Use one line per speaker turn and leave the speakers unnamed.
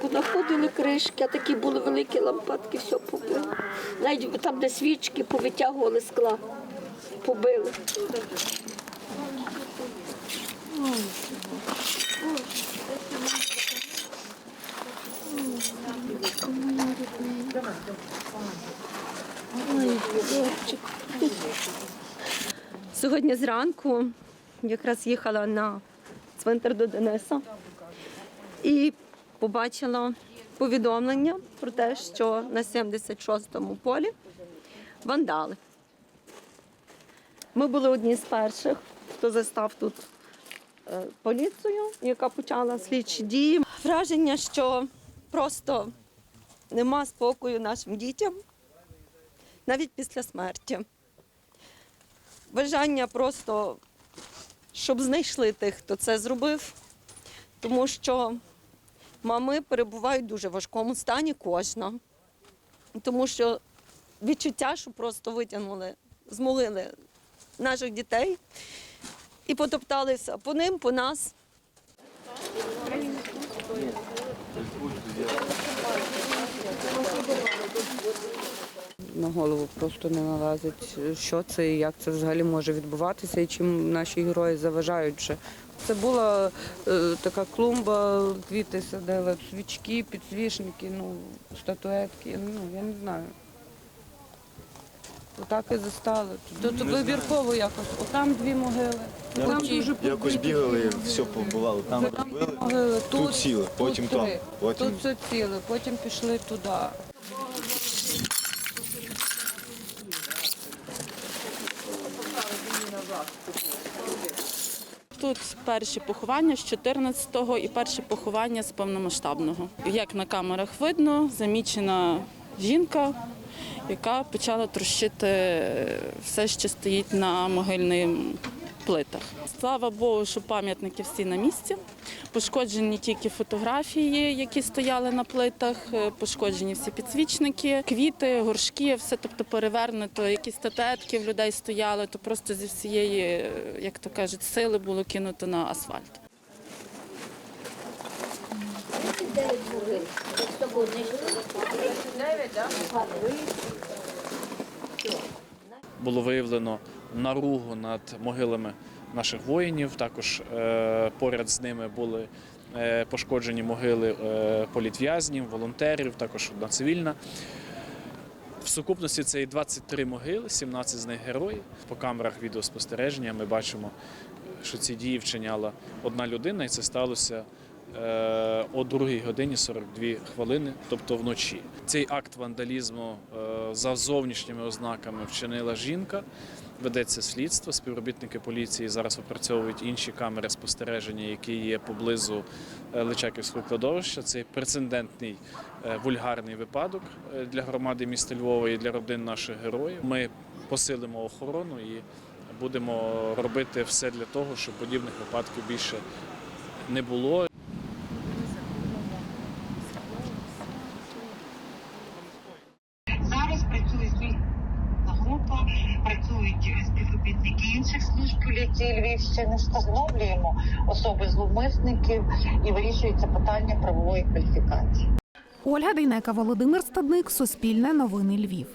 понаходили кришки, а такі були великі лампадки, все побили. Навіть там, де свічки повитягували скла, побили. Ой.
Сьогодні зранку якраз їхала на цвинтар до Дениса і побачила повідомлення про те, що на 76-му полі вандали. Ми були одні з перших, хто застав тут е, поліцію, яка почала слідчі дії. Враження, що просто нема спокою нашим дітям навіть після смерті бажання просто, щоб знайшли тих, хто це зробив, тому що мами перебувають в дуже важкому стані кожна. Тому що відчуття, що просто витягнули, змолили наших дітей і потопталися по ним, по нас.
На голову просто не налазить, що це і як це взагалі може відбуватися, і чим наші герої заважають. ще. Це була е, така клумба, квіти садили, свічки, підсвічники, ну, статуетки, ну, я не знаю. Отак і застали. Тут вибірково якось. Отам дві могили. Там дуже
Якось
побиті
бігали, все побувало. Там
Там дві
робили,
могили,
тут сіли, потім
тут
там,
три.
потім-
Тут все ціле, потім пішли туди.
Тут перші поховання з 14-го і перші поховання з повномасштабного. Як на камерах видно, замічена жінка, яка почала трощити все, що стоїть на могильних плитах. Слава Богу, що пам'ятники всі на місці. Пошкоджені тільки фотографії, які стояли на плитах, е, пошкоджені всі підсвічники, квіти, горшки, все тобто перевернуто, якісь статуетки в людей стояли, то просто зі всієї, е, як то кажуть, сили було кинуто на асфальт.
було виявлено наругу над могилами наших воїнів. Також е, поряд з ними були е, пошкоджені могили е, політв'язнів, волонтерів, також одна цивільна. В сукупності це і 23 могили, 17 з них герої. По камерах відеоспостереження ми бачимо, що ці дії вчиняла одна людина, і це сталося о 2 годині 42 хвилини, тобто вночі. Цей акт вандалізму е, за зовнішніми ознаками вчинила жінка. Ведеться слідство. Співробітники поліції зараз опрацьовують інші камери спостереження, які є поблизу е, Личаківського кладовища. Це прецедентний е, вульгарний випадок е, для громади міста Львова і для родин наших героїв. Ми посилимо охорону і будемо робити все для того, щоб подібних випадків більше не було.
Поліції Львівщини. Встановлюємо особи зловмисників і вирішується питання правової кваліфікації.
Ольга Дейнека, Володимир Стадник, Суспільне новини Львів.